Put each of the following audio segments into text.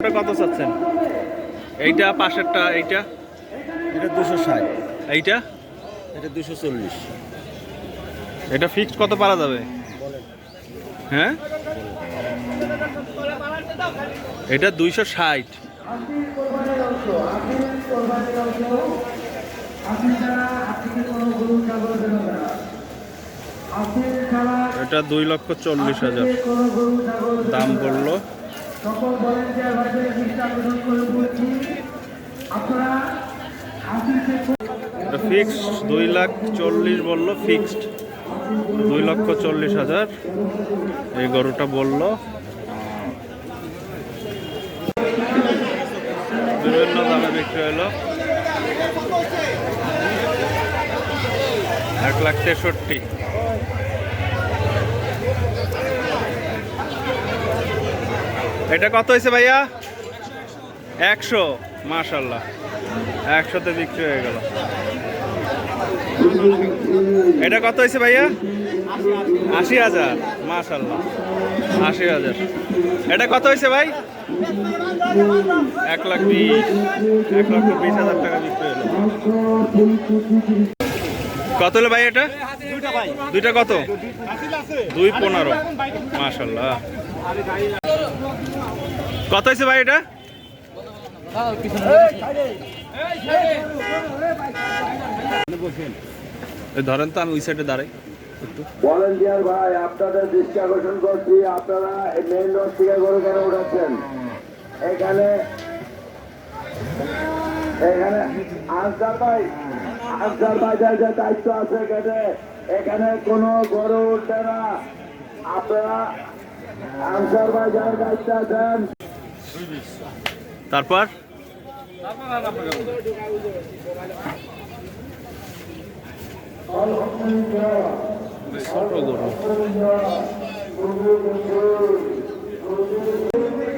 কত চাচ্ছেন? এইটা পাশেরটা এইটা? এটা দুশো ষাট। এইটা? এটা দুশো চল্লিশ। এটা ফিক্সড কত পারা যাবে? হ্যাঁ? এটা দুইশো ষাট। এটা দুই লক্ষ চল্লিশ হাজার। দাম বলল এটা ফিক্সড দুই লাখ চল্লিশ বলল ফিক্সড দুই লক্ষ চল্লিশ হাজার। এই গরুটা বলল। বিভিন্ন দামে বিক্রি হলো। এক লাখ তেষট্টি। এটা কত হয়েছে ভাইয়া? একশো। মাশাল্লাহ একশোতে বিক্রি হয়ে গেল। এটা কত হয়েছে ভাইয়া? আশি হাজার। মাশাল্লাহ আশি হাজার। এটা কত হয়েছে ভাই? এক লাখ বিশ। এক লক্ষ বিশ হাজার টাকা বিক্রি হলো। কত হলো ভাই এটা? দুইটা কত? দুই পনেরো। মাশাল্লাহ কত হয়েছে ভাই এটা? ধরেন তো আমি ওই সাইডে দাঁড়াই ভাই, আপনাদের করছি, আপনারা রোড থেকে গরু কেন এখানে এখানে, আনসার ভাই, আনসার ভাইদের দায়িত্ব আছে এখানে কোনো গরু উঠবে না। আপনারা আনসার ভাই যার দায়িত্ব আছেন। তারপর?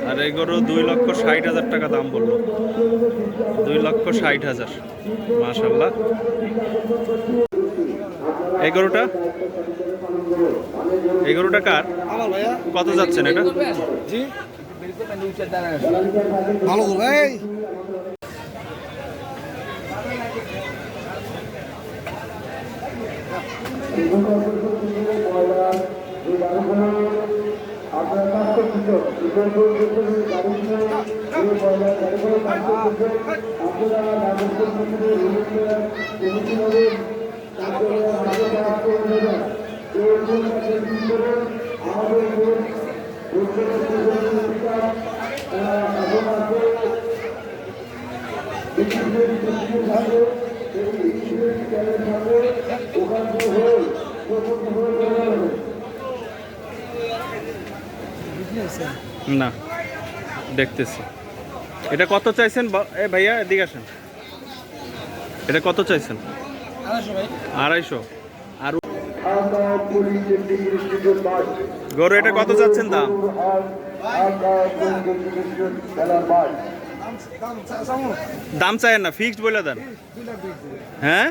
আর এই গরু দুই লক্ষ ষাট হাজার টাকা দাম বলল। দুই লক্ষ ষাট হাজার। মাশাল্লাহ এই গরুটা? এই গরুটা কার? কত যাচ্ছেন এটা? ভালো কাজ করতেছে আপনারা না দেখতেছি। এটা কত চাইছেন এ ভাইয়া এদিকে আসেন। এটা কত চাইছেন? আড়াইশো আর আমরা পুলিশ ইনস্টিটিউট মাঠ গরু এটা কত চাচ্ছেন দাম? দাম চাইেন না ফিক্সড বলে দেন। হ্যাঁ?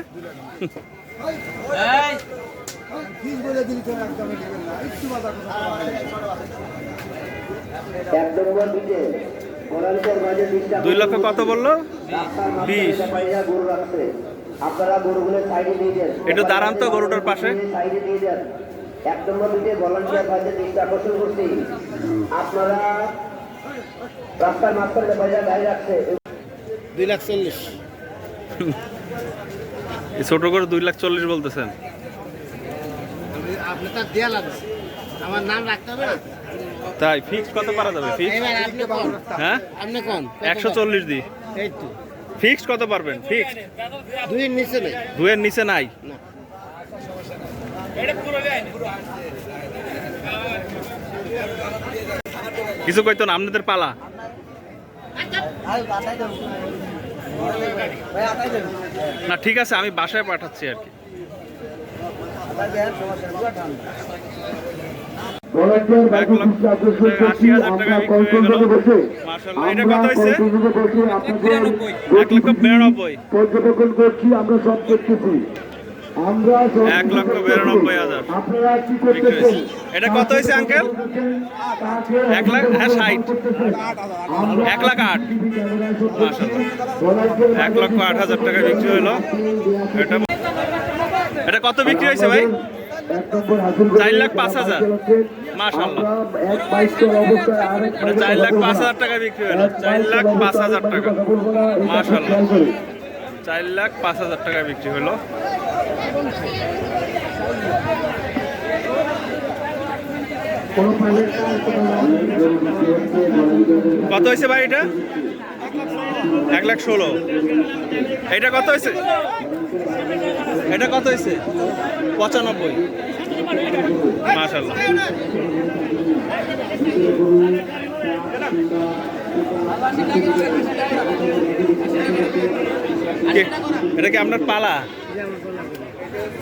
দুই লক্ষ কত বলল? বিশ। আপনারা গরুগুলো সাইডে দিয়ে দেন। একটু দাঁড়ান তো গরুটার পাশে। সাইডে দিয়ে দেন। এক নম্বর দিকে ভলান্টিয়ার ভাইদের দিকটা আকর্ষণ করছি। আপনারা রাস্তার মাঝখানে গাড়ি রাখছে দুই লাখ চল্লিশ। এই ছোট করে দুই লাখ চল্লিশ বলতেছেন। আপনি তার দেয়া লাগছে আমার নাম রাখতে হবে না? তাই ফিক্সড কত পারা যাবে? ফিক্স আপনি কোন? হ্যাঁ? আপনি কোন? একশো চল্লিশ দি এই তো। ফিক্সড কত পারবেন? ফিক্সড? দুইয়ের নিচে নেই। দুয়ের নিচে নাই? না। কিছু কইতো না আপনাদের পালা? না ঠিক আছে আমি বাসায় পাঠাচ্ছি আর কি। পর্যবেক্ষণ করছি আমরা সব দেখতেছি। আমরা এক লক্ষ বিরানব্বই হাজার। এটা কত হয়েছে আঙ্কেল? এক লাখ হ্যাঁ ষাট। এক লাখ আট। এক লক্ষ আট হাজার টাকা বিক্রি হলো। এটা এটা কত বিক্রি হয়েছে ভাই? চার লাখ পাঁচ হাজার। মাশাল্লাহ চার লাখ পাঁচ হাজার টাকা বিক্রি হলো চার লাখ পাঁচ হাজার টাকা। মাশাল্লাহ চার লাখ পাঁচ হাজার টাকা বিক্রি হলো। কত হয়েছে ভাই এটা? এক লাখ ষোলো। এটা কত হয়েছে? এটা কত হয়েছে? পঁচানব্বই। মাশাল্লাহ এটা কি আপনার পালা?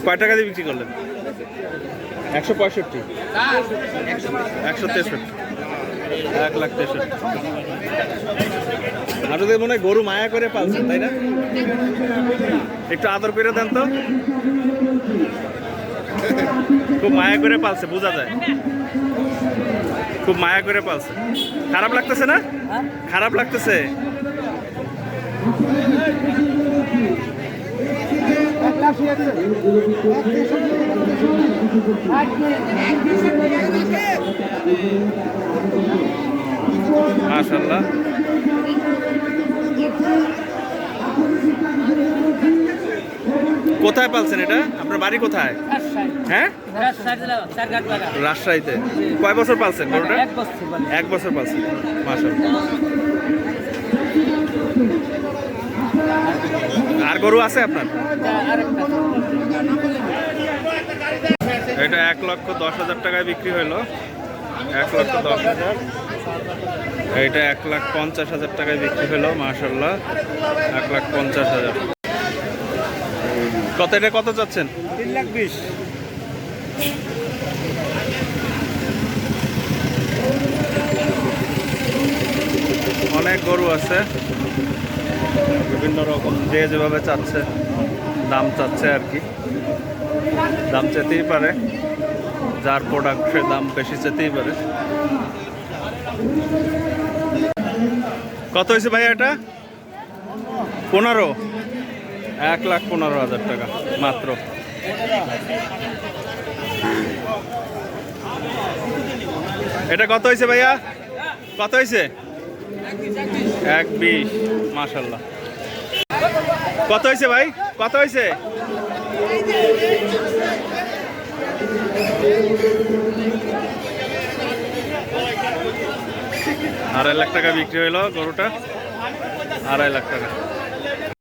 কয় টাকা দিয়ে বিক্রি করলেন? একশো পঁয়ষট্টি। একশো তেষট্টি। এক লাখ তেষট্টি। আপনাদের মনে গরু মায়া করে পালছেন তাই না? একটু আদর করে দেন তো। খুব মায়া করে পালছে, বোঝা যায়। খুব মায়া করে পালছে। খারাপ লাগতেছে না? খারাপ লাগতেছে। মাশাল্লাহ কোথায় পালছেন এটা? আপনার বাড়ি কোথায়? হ্যাঁ? রাজশাহীতে। কয় বছর পালছেন গরুটা? এক বছর পালছেন। মাশাল্লাহ আর গরু আছে আপনার? এটা এক লক্ষ দশ হাজার টাকায় বিক্রি হলো এক লক্ষ দশ হাজার। এইটা এক লাখ পঞ্চাশ হাজার টাকায় বিক্রি হলো মাশাল্লাহ এক লাখ পঞ্চাশ হাজার। কত এটা কত চাচ্ছেন তিন লাখ বিশ। অনেক গরু আছে। বিভিন্ন রকম যে যেভাবে চাচ্ছে দাম চাচ্ছে আর কি। দাম চেতেই পারে। যার প্রোডাক্ট সে দাম বেশি চেতেই পারে। কত হয়েছে ভাই এটা? পনেরো। এক লাখ পনেরো হাজার টাকা, মাত্র। এটা কত হয়েছে ভাইয়া? কত হয়েছে? এক বিশ মাশাল্লাহ কত হয়েছে ভাই? কত হয়েছে? আড়াই লাখ টাকা বিক্রি হইল গরুটা। আড়াই লাখ টাকা।